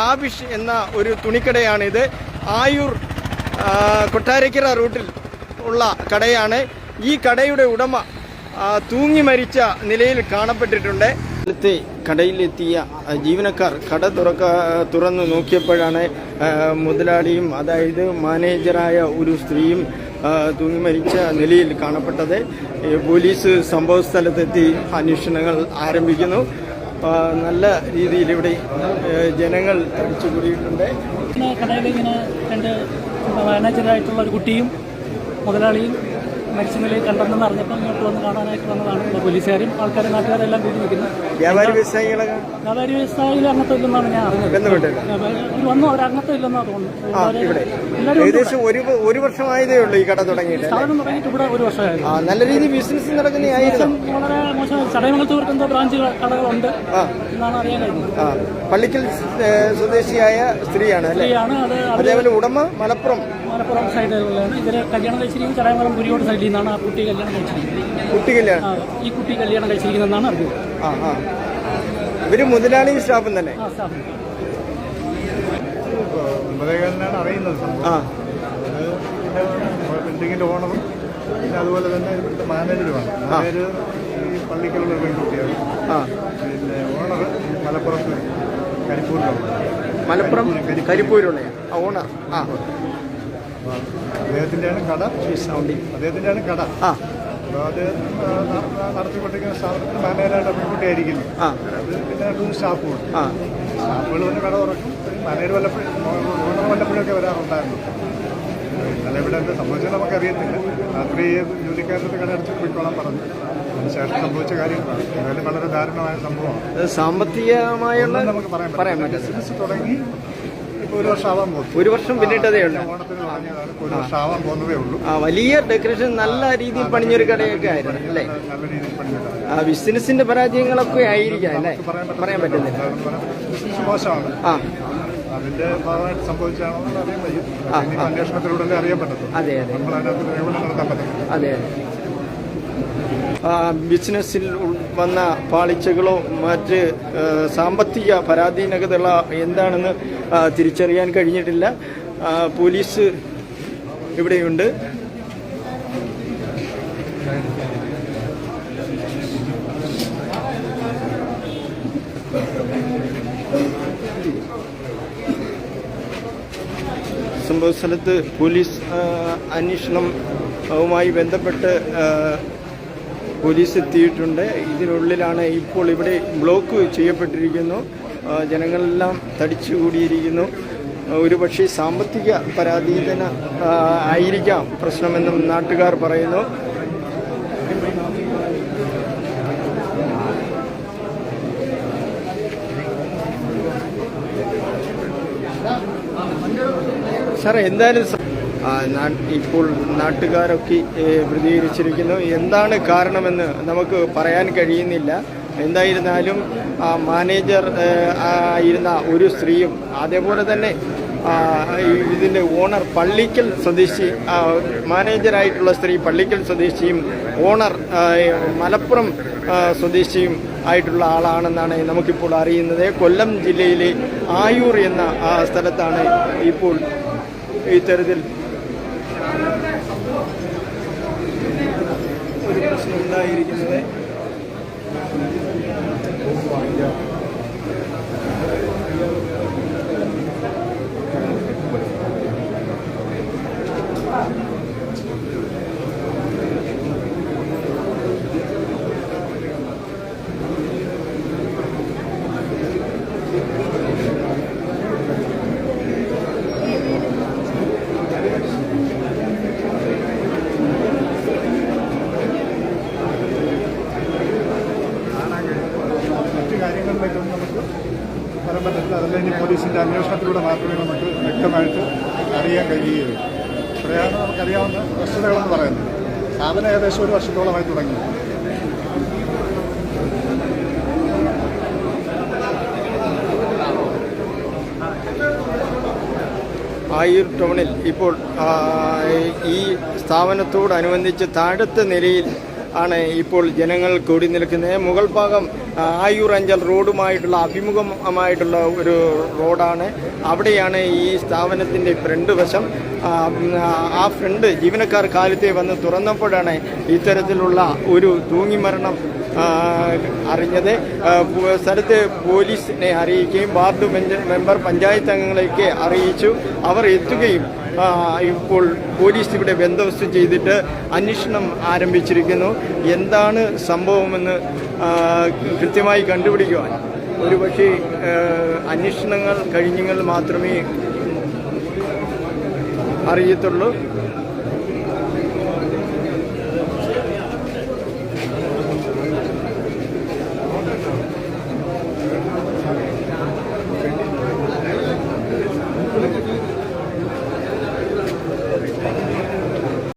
ആബിഷ് എന്ന ഒരു തുണിക്കടയാണിത്. ആയൂർ കൊട്ടാരക്കര റൂട്ടിൽ ഉള്ള കടയാണ്. ഈ കടയുടെ ഉടമ തൂങ്ങി മരിച്ച നിലയിൽ കാണപ്പെട്ടിട്ടുണ്ട്. ഇന്നത്തെ കടയിലെത്തിയ ജീവനക്കാർ കട തുറക്ക തുറന്നു നോക്കിയപ്പോഴാണ് മുതലാളിയും അതായത് മാനേജറായ ഒരു സ്ത്രീയും തൂങ്ങി മരിച്ച നിലയിൽ കാണപ്പെട്ടത്. പോലീസ് സംഭവസ്ഥലത്തെത്തി അന്വേഷണങ്ങൾ ആരംഭിക്കുന്നു. നല്ല രീതിയിൽ ഇവിടെ ജനങ്ങൾ തടിച്ചു കൂടിയിട്ടുണ്ട്. കടയിൽ ഇങ്ങനെ രണ്ട് മാനേജറായിട്ടുള്ള ഒരു കുട്ടിയും മുതലാളിയും മരിച്ച നിലയിൽ കണ്ടെന്ന് അറിഞ്ഞപ്പോൾ ഇങ്ങോട്ട് വന്ന് കാണാനായിട്ട് വന്നതാണ്. പോലീസുകാരും ആൾക്കാരും നാട്ടുകാരും എല്ലാം കൂടി നിൽക്കുന്നത് വ്യാപാരി വ്യവസായികളൊക്കെ? വ്യാപാരി വ്യവസായികൾ അങ്ങനത്തെ ഇല്ലെന്നാണ് ഞാൻ അറിഞ്ഞത്. അവർ വന്നു അവർ അങ്ങനത്തെ ഇല്ലെന്നാണ് തോന്നുന്നു ഇവിടെ. ഏകദേശം ഒരു ഒരു വർഷമായതേ ഉള്ളൂ ഈ കട തുടങ്ങിയിട്ട് അല്ലേ? സ്ഥാപനം തുടങ്ങിയിട്ട് ഇവിടെ ഒരു വർഷമായിരുന്നു നല്ല രീതിയിൽ ബിസിനസ് നടക്കുന്ന വളരെ ചടയമംഗലത്തൂർക്ക് എന്തോ ബ്രാഞ്ച് കടകളുണ്ട് ആ. എന്നാണ് അറിയാൻ കഴിഞ്ഞത്. ആ. പള്ളിക്കൽ സ്വദേശിയായ സ്ത്രീയാണ് അല്ലേ? സ്ത്രീയാണ്. അത് അവർ അതേപോലെ ഉടമ മലപ്പുറം. മലപ്പുറം സൈഡിലുള്ളതാണ്. ഇവർ കല്യാണം കഴിച്ചിരിക്കുന്നത് ചടയമംഗലം പുരിയോട് സൈഡിൽ നിന്നാണ് ആ കുട്ടി കല്യാണം കഴിച്ചിരിക്കുന്നത്. കുട്ടികല്യാണ് ആ, ഈ കുട്ടി കല്യാണം കഴിച്ചിരിക്കുന്നതെന്നാണ് അറിഞ്ഞത്. ആ ആ. ഇവർ മുതലാളി സ്റ്റാഫും തന്നെ ആ സ്ഥാപനം ഒമ്പതേകാലിനാണ് അറിയുന്നത് സംഭവം. ആ. അത് പിന്നെ ബിൽഡിങ്ങിന്റെ ഓണറും പിന്നെ അതുപോലെ തന്നെ ഇവിടുത്തെ മാനേജറുമാണ് മാനേജർ പള്ളിക്കുള്ള പെൺകുട്ടിയാണ്. ആ. പിന്നെ ഓണർ മലപ്പുറത്ത് കരിപ്പൂരിലുള്ള മലപ്പുറം കരിപ്പൂരുള്ള ഓണർ ആ അദ്ദേഹത്തിന്റെയാണ് കട. സൗണ്ടിങ് അദ്ദേഹത്തിന്റെയാണ് കട. ആ. അപ്പോൾ അത് നടത്തിക്കൊണ്ടിരിക്കുന്ന സ്ഥാപനത്തിൽ മാനേജറായിട്ട് പെൺകുട്ടിയായിരിക്കുന്നു അത് പിന്നെ രണ്ട് ആ. സ്റ്റാഫുകൾ വന്ന് കട തുറക്കും. മാനേജർ വല്ലപ്പോഴും ഓണർ വല്ലപ്പോഴൊക്കെ വരാറുണ്ടായിരുന്നു. ഇന്നലെ ഇവിടെ എന്താ സംഭവിച്ചത് നമുക്കറിയത്തില്ല രാത്രി ജോലിക്കാരുടെ കട അടച്ച് പോയിക്കോളാൻ പറഞ്ഞു. അതിനുശേഷം സംഭവിച്ച കാര്യങ്ങളാണ് ഏതായാലും വളരെ ദാരുണമായ സംഭവമാണ്. സാമ്പത്തികമായ സാമ്പത്തികമായുള്ള നമുക്ക് പറയാൻ പറ്റും ബിസിനസ് തുടങ്ങി ഒരു വർഷം ആവാൻ പോകുന്നു. ഒരു വർഷം പിന്നിട്ടതേ ഉള്ളൂ. ഒരു വർഷം ആവാൻ പോകുന്നതേ ഉള്ളൂ. ആ വലിയ ഡെക്കറേഷൻ നല്ല രീതിയിൽ പണിഞ്ഞൊരു കടയൊക്കെ ആയിരുന്നു അല്ലേ? ആ ബിസിനസിന്റെ പരാജയങ്ങളൊക്കെ ആയിരിക്കാം അല്ലേ? പറയാൻ പറ്റുന്നില്ല ബിസിനസ് മോശമാണ്. ആ. അതിന്റെ ഭാഗമായിട്ട് സംഭവിച്ചാണോ അറിയാൻ വയ്യ. അന്വേഷണത്തിലൂടെ അറിയാൻ പറ്റത്തുള്ളൂ അതെ അതെ. നമ്മൾ അതിനകത്ത് നിഗമനം നടത്താൻ പറ്റത്തില്ല. അതെ ബിസിനസ്സിൽ വന്ന പാളിച്ചകളോ മറ്റ് സാമ്പത്തിക പരാധീനതകളോ എന്താണെന്ന് തിരിച്ചറിയാൻ കഴിഞ്ഞിട്ടില്ല. പോലീസ് ഇവിടെയുണ്ട്. സംഭവ സ്ഥലത്ത് പോലീസ് അന്വേഷണവുമായി ബന്ധപ്പെട്ട് പോലീസ് എത്തിയിട്ടുണ്ട്. ഇതിനുള്ളിലാണ് ഇപ്പോൾ ഇവിടെ ബ്ലോക്ക് ചെയ്യപ്പെട്ടിരിക്കുന്നു. ജനങ്ങളെല്ലാം തടിച്ചുകൂടിയിരിക്കുന്നു ആ, ഒരുപക്ഷെ സാമ്പത്തിക പരാധീനത ആയിരിക്കാം പ്രശ്നമെന്നും നാട്ടുകാർ പറയുന്നു. സാറേ എന്തായാലും ഇപ്പോൾ നാട്ടുകാരൊക്കെ പ്രതികരിച്ചിരിക്കുന്നു. എന്താണ് കാരണമെന്ന് നമുക്ക് പറയാൻ കഴിയുന്നില്ല. എന്തായിരുന്നാലും മാനേജർ ആയിരുന്ന ഒരു സ്ത്രീയും അതേപോലെ തന്നെ ഇതിന്റെ ഓണർ പള്ളിക്കൽ സ്വദേശി മാനേജറായിട്ടുള്ള സ്ത്രീ പള്ളിക്കൽ സ്വദേശിയും ഓണർ മലപ്പുറം സ്വദേശിയും ആയിട്ടുള്ള ആളാണെന്നാണ് നമുക്കിപ്പോൾ അറിയുന്നത്. കൊല്ലം ജില്ലയിലെ ആയൂർ എന്ന സ്ഥലത്താണ് ഇപ്പോൾ ഇത്തരത്തിൽ ഒരു പ്രശ്നം ഉണ്ടായിരിക്കുന്നത് പോലീസിന്റെ അന്വേഷണത്തിലൂടെ മാത്രമേ നമുക്ക് വ്യക്തമായിട്ട് അറിയാൻ കഴിയുകയുള്ളൂ. ഇവിടെയാണ് നമുക്കറിയാവുന്ന വസ്തുതകളെന്ന് പറയുന്നത് സ്ഥാപനം ഏകദേശം ഒരു വർഷത്തോളമായി തുടങ്ങി. ആയൂർ ടൗണിൽ ഇപ്പോൾ ഈ സ്ഥാപനത്തോടനുബന്ധിച്ച് താഴത്തെ നിലയിൽ ആണ് ഇപ്പോൾ ജനങ്ങൾ കൂടി നിൽക്കുന്നത്. മുകൾ ഭാഗം ആയൂർ അഞ്ചൽ റോഡുമായിട്ടുള്ള അഭിമുഖമായിട്ടുള്ള ഒരു റോഡാണ്. അവിടെയാണ് ഈ സ്ഥാപനത്തിന്റെ ഫ്രണ്ട് വശം. ആ, ഫ്രണ്ട് ജീവനക്കാർ കാലത്തെ വന്ന് തുറന്നപ്പോഴാണ് ഇത്തരത്തിലുള്ള ഒരു തൂങ്ങിമരണം മരണം അറിഞ്ഞത്. സ്ഥലത്ത് പോലീസിനെ അറിയിക്കുകയും വാർഡ് മെമ്പർ പഞ്ചായത്ത് അംഗങ്ങളെയൊക്കെ അറിയിച്ചു. അവർ എത്തുകയും ഇപ്പോൾ പോലീസ് ഇവിടെ ബന്ധവസ്ഥ ചെയ്തിട്ട് അന്വേഷണം ആരംഭിച്ചിരിക്കുന്നു. എന്താണ് സംഭവമെന്ന് കൃത്യമായി കണ്ടുപിടിക്കുവാൻ? ഒരുപക്ഷെ അന്വേഷണങ്ങൾ കഴിഞ്ഞെങ്കിൽ മാത്രമേ അറിയത്തുള്ളൂ.